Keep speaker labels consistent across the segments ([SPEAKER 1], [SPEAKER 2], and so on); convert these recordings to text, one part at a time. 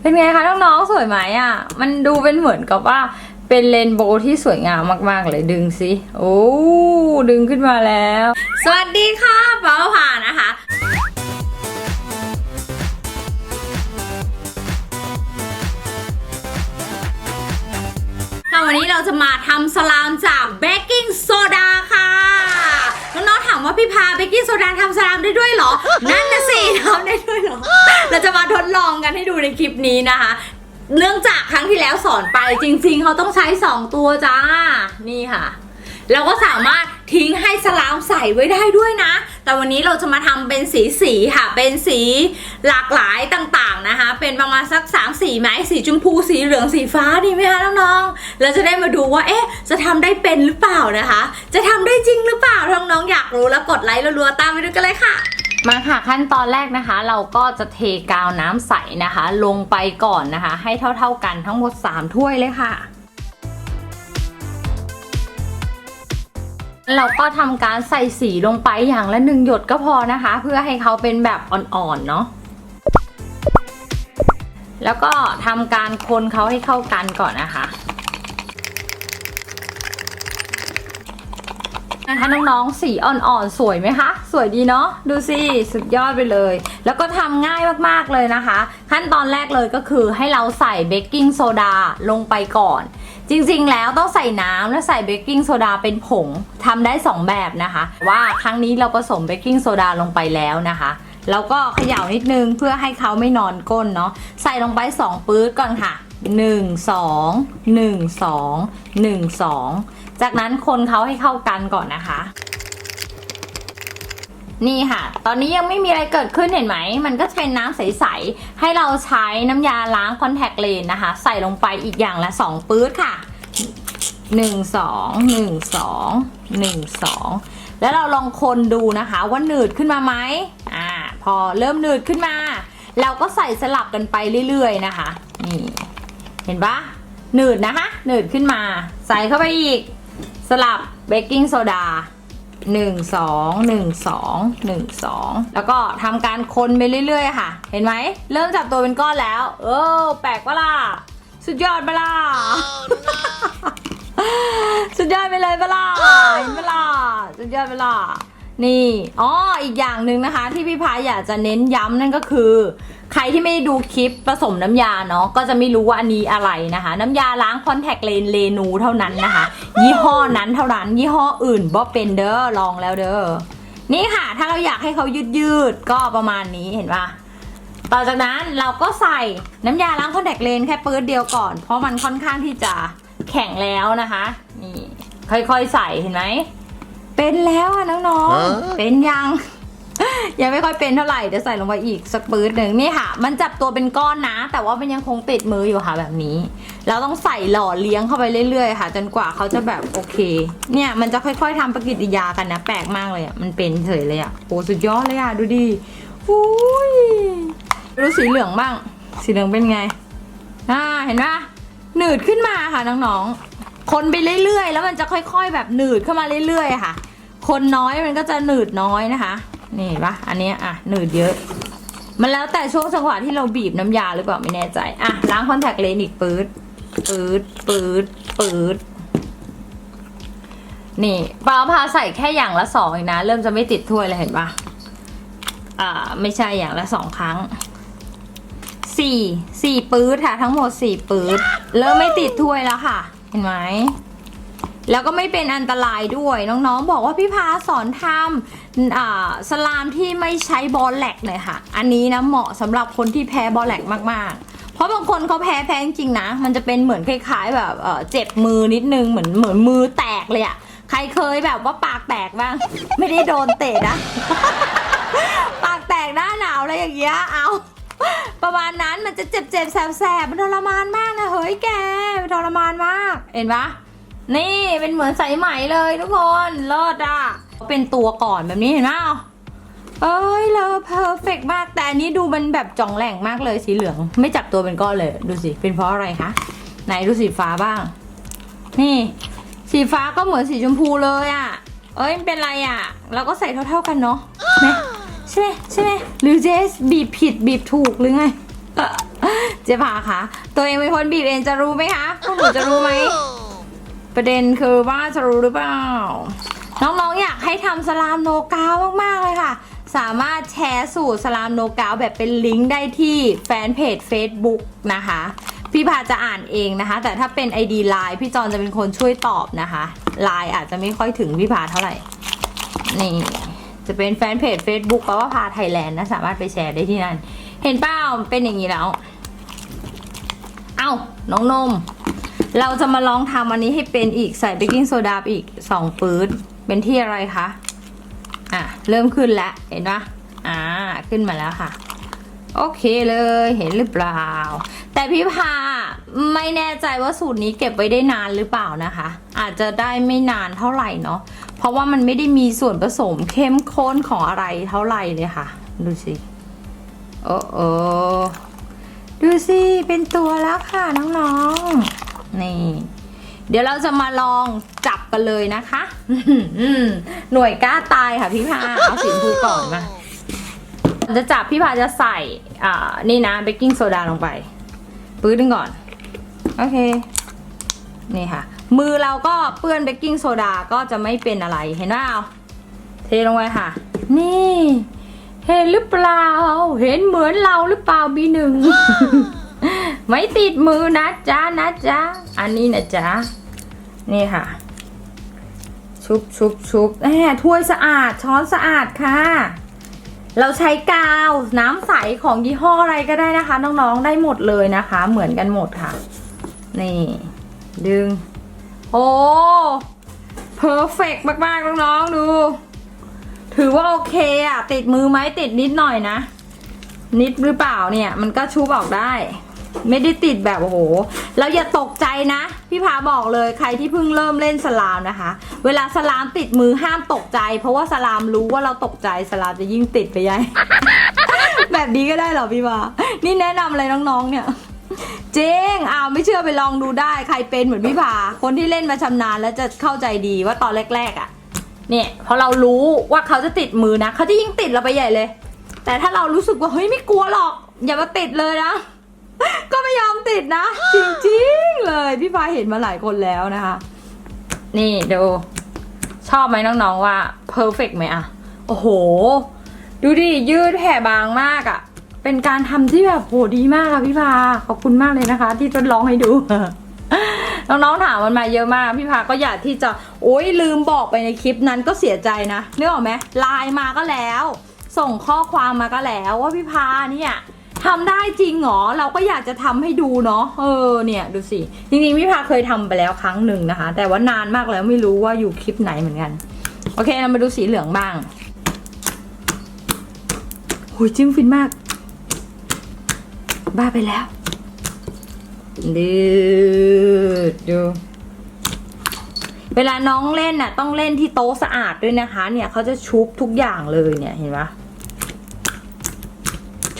[SPEAKER 1] เป็นไงคะน้องๆสวยไหมอะ มันดูเป็นเหมือนกับว่าเป็นเรนโบว์ที่สวยงามมากๆเลยดึงสิ โอ้ดึงขึ้นมาแล้ว สวัสดีค่ะป้าผ่านะคะค่ะวันนี้เราจะมาทำสลามจากเบกกิ้งโซดาค่ะน้องๆถามว่าพี่พาเบกกิ้งโซดาทำสลามได้ด้วยเหรอ นั่นนะสิทำได้ด้วยเหรอ เราจะมาทดลองกันให้ดูในคลิปนี้นะคะ เนื่องจากครั้งที่แล้วสอนไปจริง ๆ เขาต้องใช้ 2 ตัวจ้า นี่ค่ะเราก็สามารถทิ้งให้สลามใส่ไว้ได้ด้วยนะ แต่วันนี้เราจะมาทำเป็นสีสีๆค่ะ เป็นสีหลากหลายต่างๆนะคะ เป็นประมาณสัก3สีไหมสีชมพู สีเหลือง สีฟ้าดีไหมคะน้องๆ เราจะได้มาดูว่า เอ๊ะ จะทำได้เป็นหรือเปล่านะคะ จะทำได้จริงหรือเปล่าถ้าน้องๆ อยากรู้แล้วกดไลค์รัวๆตามไปดูกันเลยค่ะ มาค่ะขั้นตอนแรกนะคะ เราก็จะเทกาวน้ำใสนะคะ ลงไปก่อนนะคะ ให้เท่า ๆกันทั้งหมด 3 ถ้วยเลยค่ะเราก็ทำการใส่สีลงไปอย่างละหนึ่งหยดก็พอนะคะ เพื่อให้เขาเป็นแบบอ่อนๆเนาะแล้วก็ทำการคนเขาให้เข้ากันก่อนนะคะ นะคะน้องๆ สีอ่อนๆ สวยไหมคะ สวยดีเนาะ ดูสิ สุดยอดไปเลย แล้วก็ทำง่ายมากๆเลยนะคะ ขั้นตอนแรกเลยก็คือให้เราใส่เบกกิ้งโซดาลงไปก่อน จริงๆ แล้วต้องใส่น้ำและใส่เบกกิ้งโซดาเป็นผงทำได้ 2 แบบนะคะ ว่าครั้งนี้เราผสมเบกกิ้งโซดาลงไปแล้วนะคะแล้วก็เขย่านิดนึงเพื่อให้เขาไม่นอนก้นเนาะใส่ลงไป 2 ปื๊ดก่อนค่ะ 1 2 1 2 1 2 จากนั้นคนเขาให้เข้ากันก่อนนะคะ นี่ค่ะ ตอนนี้ยังไม่มีอะไรเกิดขึ้นเห็นไหม มันก็จะเป็นน้ำใส ๆ ให้เราใช้น้ำยาล้างคอนแทคเลนนะคะ ใส่ลงไปอีกอย่างละ 2 ปื๊ดค่ะ 1 2 1 2 1 2 แล้วเราลองคนดูนะคะ ว่าหนืดขึ้นมาไหมอ่า พอเริ่มหนืดขึ้นมา เราก็ใส่สลับกันไปเรื่อย ๆ นะคะ นี่ เห็นปะหนืดนะคะ หนืดขึ้นมา ใส่เข้าไปอีก สลับเบกกิ้งโซดาหนึ่งสองหนึ่งสองหนึ่งสองแล้วก็ทำการคนไปเรื่อย ๆ ค่ะ เห็นไหม เริ่มจับตัวเป็นก้อนแล้ว เออ แปลกปะล่ะ สุดยอดปะล่ะ สุดยอดไปเลยปะล่ะ เห็นปะล่ะ สุดยอดปะล่ะ นี่อ๋ออีกอย่างหนึ่งนะคะ ที่พี่พายอยากจะเน้นย้ำนั่นก็คือ ใครที่ไม่ได้ดูคลิปผสมน้ำยาเนาะก็จะไม่รู้ว่าอันนี้อะไรนะคะ น้ำยาล้างคอนแทคเลนเลนูเท่านั้นนะคะ ยี่ห้อนั้นเท่านั้น ยี่ห้ออื่นบ่เป็นเด้อลองแล้วเด้อนี่ค่ะ ถ้าเราอยากให้เขายืดยืดๆก็ประมาณนี้เห็นปะต่อจากนั้นเราก็ใส่น้ำยาล้างคอนแทคเลนแค่ปื๊ดเดียวก่อน เพราะมันค่อนข้างที่จะแข็งแล้วนะคะ นี่ค่อยๆใส่เห็นไหม เป็นแล้วอะน้อง
[SPEAKER 2] ฮะ
[SPEAKER 1] ๆเป็นยัง ยังไม่ค่อยเป็นเท่าไหร่เดี๋ยวใส่ลงไปอีกสักปื๊ดหนึ่งนี่ค่ะ มันจับตัวเป็นก้อนนะ แต่ว่ามันยังคงติดมืออยู่ค่ะแบบนี้ เราต้องใส่หล่อเลี้ยงเข้าไปเรื่อยๆค่ะ จนกว่าเขาจะแบบโอเค เนี่ยมันจะค่อย ๆทำปฏิกิริยากันนะแปลกมากเลยอะมันเป็นเฉยเลยอะโอ้สุดยอดเลยอะดูดิอุ้ยดูสีเหลืองบ้าง สีเหลืองเป็นไงอ่าเห็นปะหนืดขึ้นมาค่ะน้องๆคนไปเรื่อยๆ แล้วมันจะค่อย ๆ แบบหนืดเข้ามาเรื่อยๆค่ะ คนน้อยมันก็จะหนืดน้อยนะคะ นี่ปะอันนี้อะหนืดเยอะ มันแล้วแต่ช่วงจังหวะที่เราบีบน้ำยาหรือเปล่าไม่แน่ใจ อะล้างคอนแทคเลนส์อีกปื๊ดปื๊ดปื๊ดปื๊ดนี่ปลาพาใส่แค่อย่างละสองเองนะ เริ่มจะไม่ติดถ้วยเลยเห็นปะอ่าไม่ใช่อย่างละสองครั้งสี่สี่ปื๊ดค่ะ ทั้งหมดสี่ปื๊ดเริ่มไม่ติดถ้วยแล้วค่ะ เห็นไหม แล้วก็ไม่เป็นอันตรายด้วยน้องๆ บอกว่าพี่พาสอนทำสลามที่ไม่ใช้บอลแลกเลยค่ะ อันนี้นะเหมาะสำหรับคนที่แพ้บอลแลกมากๆ เพราะบางคนเขาแพ้แพ้จริงๆนะ มันจะเป็นเหมือนคล้าย ๆ แบบเจ็บมือนิดนึงเหมือนเหมือนมือแตกเลยอะใครเคยแบบว่าปากแตกบ้าง ไม่ได้โดนเตะนะ ปากแตกหน้าหนาวอะไรอย่างเงี้ยเอาประมาณนั้นมันจะเจ็บเจ็บๆแสบๆมันทรมานมากนะเฮ้ยแกมันทรมานมาก เห็นปะ นี่เป็นเหมือนสายไหมเลยทุกคนเลิศอะ เป็นตัวก่อนแบบนี้เห็นไหมเอ้ยเลอเพอร์เฟกมาก แต่อันนี้ดูมันแบบจ่องแหล่งมากเลยสีเหลือง ไม่จับตัวเป็นก้อนเลย ดูสิ เป็นเพราะอะไรคะ ไหนดูสีฟ้าบ้าง นี่ สีฟ้าก็เหมือนสีชมพูเลยอะ เอ้ยมันเป็นไรอะ เราก็ใส่เท่าๆกันเนาะไหมใช่ไหมใช่ไหมหรือเจสบีบผิดบีบถูกหรือไงเอ่อเจ๊พาคะตัวเองเป็นคนบีบเองจะรู้ไหมคะพวกหนูจะรู้ไหม ประเด็นคือว่าจะรู้หรือเปล่า น้องๆอยากให้ทำสลามโนกาวมากๆเลยค่ะ สามารถแชร์สูตรสลามโนกาวแบบเป็นลิงก์ได้ที่แฟนเพจ Facebook นะคะ พี่พาจะอ่านเองนะคะ แต่ถ้าเป็น ID Line พี่จอนจะเป็นคนช่วยตอบนะคะ Line อาจจะไม่ค่อยถึงพี่พาเท่าไหร่ นี่จะเป็นแฟนเพจ Facebook เพราะว่าพาไทยแลนด์นะสามารถไปแชร์ได้ที่นั่น เห็นเปล่าเป็นอย่างนี้แล้ว เอ้าน้องนม เราจะมาลองทำอันนี้ให้เป็นอีกใส่เบกกิ้งโซดาอีกสองปื๊ดเป็นที่อะไรคะอะเริ่มขึ้นแล้วเห็นปะอ่าขึ้นมาแล้วค่ะ โอเคเลยเห็นหรือเปล่า แต่พี่พาไม่แน่ใจว่าสูตรนี้เก็บไว้ได้นานหรือเปล่านะคะ อาจจะได้ไม่นานเท่าไหร่เนาะเพราะว่ามันไม่ได้มีส่วนผสมเข้มข้นของอะไรเท่าไหร่เลยค่ะ ดูสิโอ้โอดูสิเป็นตัวแล้วค่ะน้องๆ นี่ เดี๋ยวเราจะมาลองจับกันเลยนะคะหน่วยกล้าตายค่ะพี่พาเอาสีชมพูก่อนมาจะจับพี่พาจะใส่อ่านี่นะเบกกิ้งโซดาลงไปปื้ดหนึงก่อน โอเค นี่ค่ะ มือเราก็เปื้อนเบกกิ้งโซดาก็จะไม่เป็นอะไรเห็นเปล่าเทลงไปค่ะ นี่ เห็นหรือเปล่า เห็นเหมือนเราหรือเปล่าบีหนึ่ง ไม่ติดมือนะจ๊ะนะจ๊ะอันนี้นะจ๊ะนี่ค่ะ ชุบชุบชุบแหมถ้วยสะอาดช้อนสะอาดค่ะ เราใช้กาวน้ำใสของยี่ห้ออะไรก็ได้นะคะ น้องๆได้หมดเลยนะคะ เหมือนกันหมดค่ะ นี่ ดึง โอ้เพอร์เฟกมากๆน้องๆดู ถือว่าโอเคอะติดมือไหมติดนิดหน่อยนะ นิดหรือเปล่าเนี่ย มันก็ชุบออกได้ ไม่ได้ติดแบบโอ้โห แล้วอย่าตกใจนะ พี่พาบอกเลยใครที่เพิ่งเริ่มเล่นสลามนะคะ เวลาสลามติดมือห้ามตกใจ เพราะว่าสลามรู้ว่าเราตกใจสลามจะยิ่งติดไปใหญ่ แบบนี้ก็ได้เหรอพี่วานี่แนะนำเลยน้องๆเนี่ยเจ๊งอ้าวไม่เชื่อไปลองดูได้ ใครเป็นเหมือนพี่พา คนที่เล่นมาชำนาญแล้วจะเข้าใจดีว่าตอนแรกๆอะ่ะ เนี่ยพอเรารู้ว่าเขาจะติดมือนะเขาจะยิ่งติดเราไปใหญ่เลย แต่ถ้าเรารู้สึกว่าเฮ้ยไม่กลัวหรอก อย่ามาติดเลยนะ ก็ไม่ยอมติดนะ จริงๆเลยพี่ฟ้าเห็นมาหลายคนแล้วนะคะ นี่ดูชอบไหมน้องๆว่า perfect ไหมอะโอ้โห ดูดิยืดแผ่บางมากอะเป็นการทำที่แบบโหดีมากค่ะพี่พาขอบคุณมากเลยนะคะ ที่ทดลองให้ดูน้องๆถามมันมาเยอะมากพี่พาก็อยากที่จะโอ๊ยลืมบอกไปในคลิปนั้นก็เสียใจนะนึกออกไหมไลน์มาก็แล้ว ส่งข้อความมาก็แล้วว่าพี่พาเนี่ย ทำได้จริงเหรอ เราก็อยากจะทำให้ดูเนาะ เออ เนี่ยดูสิ จริงๆพี่พาเคยทำไปแล้วครั้งหนึ่งนะคะ แต่ว่านานมากแล้วไม่รู้ว่าอยู่คลิปไหนเหมือนกัน โอเคเรามาดูสีเหลืองบ้างหุยจิ้มฟินมาก บ้าไปแล้วดืดดูเวลาน้องเล่นน่ะ ต้องเล่นที่โต๊ะสะอาดด้วยนะคะ เนี่ยเขาจะชุบทุกอย่างเลยเนี่ยเห็นปะ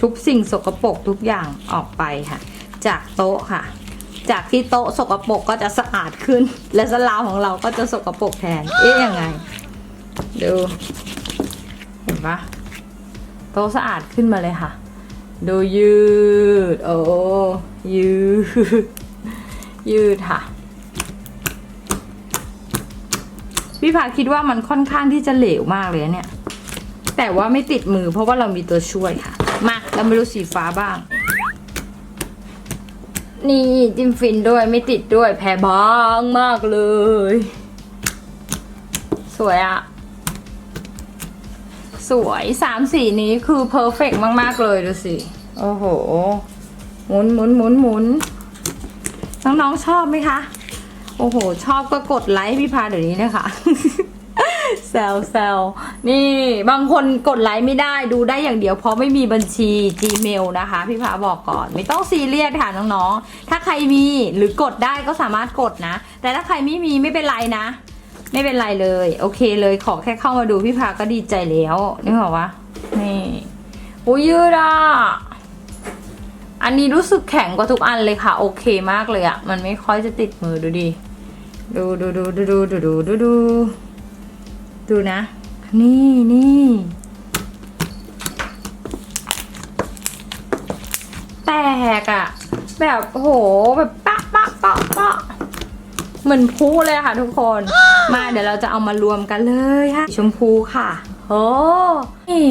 [SPEAKER 1] ชุบสิ่งสกปรกทุกอย่างออกไปค่ะ จากโต๊ะค่ะ จากที่โต๊ะสกปรกก็จะสะอาดขึ้น และสลามของเราก็จะสกปรกแทน เอ๊ะยังไง ดู เห็นปะโต๊ะสะอาดขึ้นมาเลยค่ะ ดูยืด โอ้ยืด ยืดค่ะพี่พาคิดว่ามันค่อนข้างที่จะเหลวมากเลยเนี่ย แต่ว่าไม่ติดมือเพราะว่าเรามีตัวช่วยค่ะ มาเรามาดูสีฟ้าบ้าง นี่จิ้มฟินด้วยไม่ติดด้วยแผ่บางมากเลย สวยอะสวยสามสีนี้คือเพอร์เฟกมาก ๆ เลยดูสิ โอ้โห หมุนหมุนหมุนหมุนน้อง ๆ ชอบไหมคะ โอ้โห ชอบก็กดไลค์พี่พาเดี๋ยวนี้นะคะ แซวแซวนี่บางคนกดไลค์ไม่ได้ดูได้อย่างเดียว เพราะไม่มีบัญชี Gmail นะคะ พี่พาบอกก่อน ไม่ต้องซีเรียสค่ะน้องๆ ถ้าใครมีหรือกดได้ก็สามารถกดนะ แต่ถ้าใครไม่มีไม่เป็นไรนะ ไม่เป็นไรเลย โอเคเลยขอแค่เข้ามาดูพี่พาก็ดีใจแล้วนึกออกปะนี่โอ้ยยืดอะอันนี้รู้สึกแข็งกว่าทุกอันเลยค่ะ โอเคมากเลยอะมันไม่ค่อยจะติดมือดูดิดูดูดูดูดูดูดูดู ดูนะ นี่นี่แตกอะแบบโอ้โหแบบปะปะปะปะเหมือนพูเลยค่ะทุกคน มาเดี๋ยวเราจะเอามารวมกันเลยค่ะ ชมพูค่ะโอ้นี่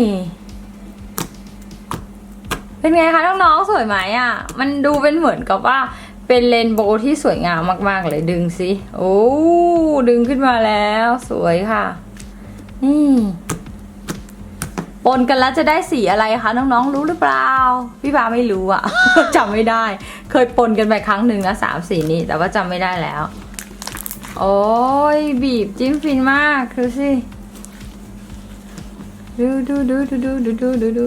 [SPEAKER 1] เป็นไงคะน้องๆสวยไหมอะมันดูเป็นเหมือนกับว่าเป็นเรนโบว์ที่สวยงามมากๆเลยดึงสิ โอ้ ดึงขึ้นมาแล้ว สวยค่ะ นี่ ปนกันแล้วจะได้สีอะไรคะน้องๆรู้หรือเปล่า พี่บาไม่รู้อะจำไม่ได้ เคยปนกันไปครั้งหนึ่งนะสามสีนี้แต่ว่าจำไม่ได้แล้ว โอ้ยบีบจิ้มฟินมากดูสิดูดูดูดูดูดูดูดูดู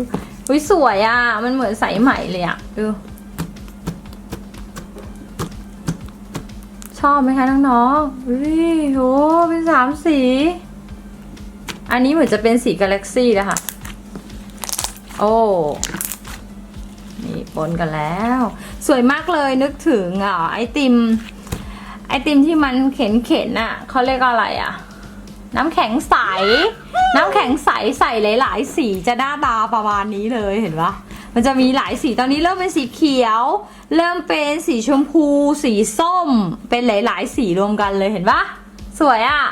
[SPEAKER 1] อุ้ยสวยอะมันเหมือนใสไหมเลยอะดู ชอบไหมคะน้องๆอุ้ยโหเป็นสามสี อันนี้เหมือนจะเป็นสีกาแล็กซี่นะคะ โอ้นี่ปนกันแล้ว สวยมากเลยนึกถึงอะไอติม ไอติมที่มันเข็นเข็นอะเขาเรียกอะไรอะ น้ำแข็งใส น้ำแข็งใสใส่หลาย ๆ สีจะหน้าตาประมาณนี้เลยเห็นปะมันจะมีหลายสีตอนนี้เริ่มเป็นสีเขียว เริ่มเป็นสีชมพู สีส้ม เป็นหลาย ๆ สีรวมกันเลยเห็นปะสวยอะ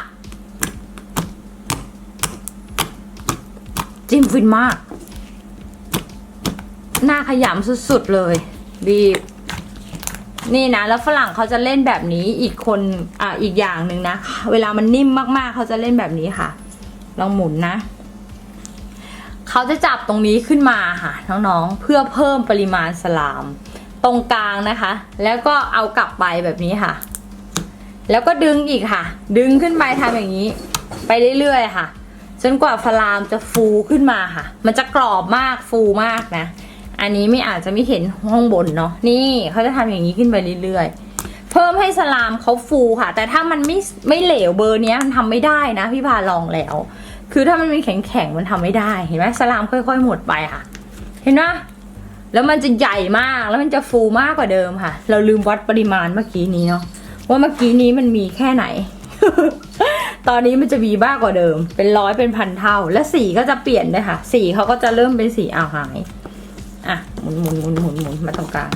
[SPEAKER 1] จิ้มฟินมาก หน้าขยำสุดๆเลย บีบ นี่นะ แล้วฝรั่งเขาจะเล่นแบบนี้อีกคนอะอีกอย่างหนึ่งนะ เวลามันนิ่มมากๆ เขาจะเล่นแบบนี้ค่ะ ลองหมุนนะ เขาจะจับตรงนี้ขึ้นมาค่ะ น้องๆ เพื่อเพิ่มปริมาณสลาม ตรงกลางนะคะ แล้วก็เอากลับไปแบบนี้ค่ะ แล้วก็ดึงอีกค่ะ ดึงขึ้นไปทำอย่างนี้ ไปเรื่อยๆค่ะ จนกว่าฟลามจะฟูขึ้นมาค่ะ มันจะกรอบมากฟูมากนะ อันนี้ไม่อาจจะไม่เห็นห้องบนเนาะ นี่เขาจะทำอย่างนี้ขึ้นไปเรื่อยๆ เพิ่มให้สลามเขาฟูค่ะ แต่ถ้ามันไม่ไม่เหลวเบอร์นี้มันทำไม่ได้นะ พี่พาลองแล้ว คือถ้ามันเป็นแข็งๆมันทำไม่ได้ เห็นไหมสลามค่อย ๆ หมดไปค่ะ เห็นไหมแล้วมันจะใหญ่มาก แล้วมันจะฟูมากกว่าเดิมค่ะ เราลืมวัดปริมาณเมื่อกี้นี้เนาะ ว่าเมื่อกี้นี้มันมีแค่ไหน ตอนนี้มันจะมีมากกว่าเดิม เป็นร้อยเป็นพันเท่า และสีก็จะเปลี่ยนด้วยค่ะ สีเขาก็จะเริ่มเป็นสีอ่าวหายอะหมุนหมุนหมุนหมุนหมุนมาตรงกลาง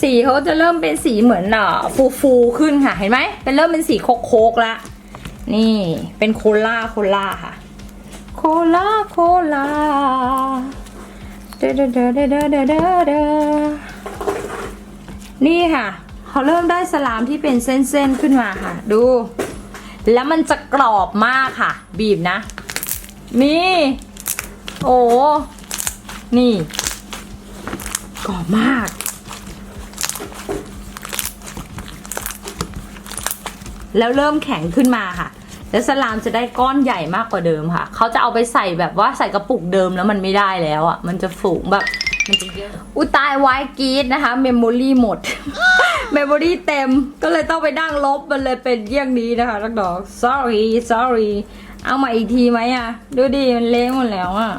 [SPEAKER 1] สีเขาจะเริ่มเป็นสีเหมือนอะฟูฟูขึ้นค่ะ เห็นไหมเป็นเริ่มเป็นสีโคกโคกละนี่เป็นโคล่าโคล่าค่ะ โคล่าโคล่าเดเดเด้อเด้อเด้อเด้อเด้อนี่ค่ะเขาเริ่มได้สลามที่เป็นเส้นๆขึ้นมาค่ะ ดู แล้วมันจะกรอบมากค่ะ บีบนะ นี่ โอ้นี่ กรอบมาก แล้วเริ่มแข็งขึ้นมาค่ะ แล้วสลามจะได้ก้อนใหญ่มากกว่าเดิมค่ะ เขาจะเอาไปใส่แบบว่าใส่กระปุกเดิมแล้วมันไม่ได้แล้วอะ มันจะฝูงแบบ มันจะเยอะอุยตายไว้กรีดนะคะ เมมโมรี่หมด เมมโมรี่เต็มก็เลยต้องไปนั่งลบมันเลยเป็นเยี่ยงนี้นะคะนักดอก sorry sorry เอามาอีกทีไหมอะดูดิมันเละหมดแล้วอะ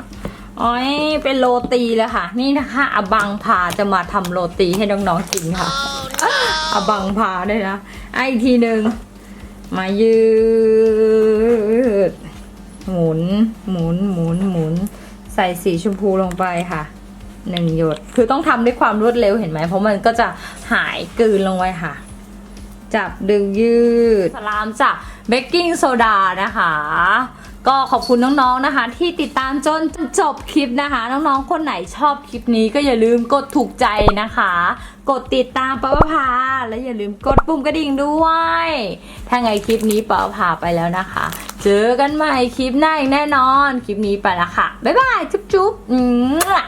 [SPEAKER 1] อ๋อยเป็นโรตีแล้วค่ะ นี่นะคะอบังพาจะมาทำโรตีให้น้องๆกินค่ะอบังพาด้วยนะอะอีกทีหนึ่งมายืด หมุน หมุน หมุน หมุน ใส่สีชมพูลงไปค่ะ หนึ่งหยด คือต้องทำด้วยความรวดเร็วเห็นไหม เพราะมันก็จะหายกลืนลงไปค่ะ จับดึงยืด สลามจากเบกกิ้งโซดานะคะ ก็ขอบคุณน้องๆนะคะ ที่ติดตามจนจบคลิปนะคะ น้องๆ คนไหนชอบคลิปนี้ก็อย่าลืมกดถูกใจนะคะ กดติดตามปะปะพา และอย่าลืมกดปุ่มกระดิ่งด้วย ถ้าไงคลิปนี้ปะปะพาไปแล้วนะคะ เจอกันใหม่คลิปหน้าอีกแน่นอน คลิปนี้ไปละค่ะ บ๊ายบาย จุ๊บๆอืม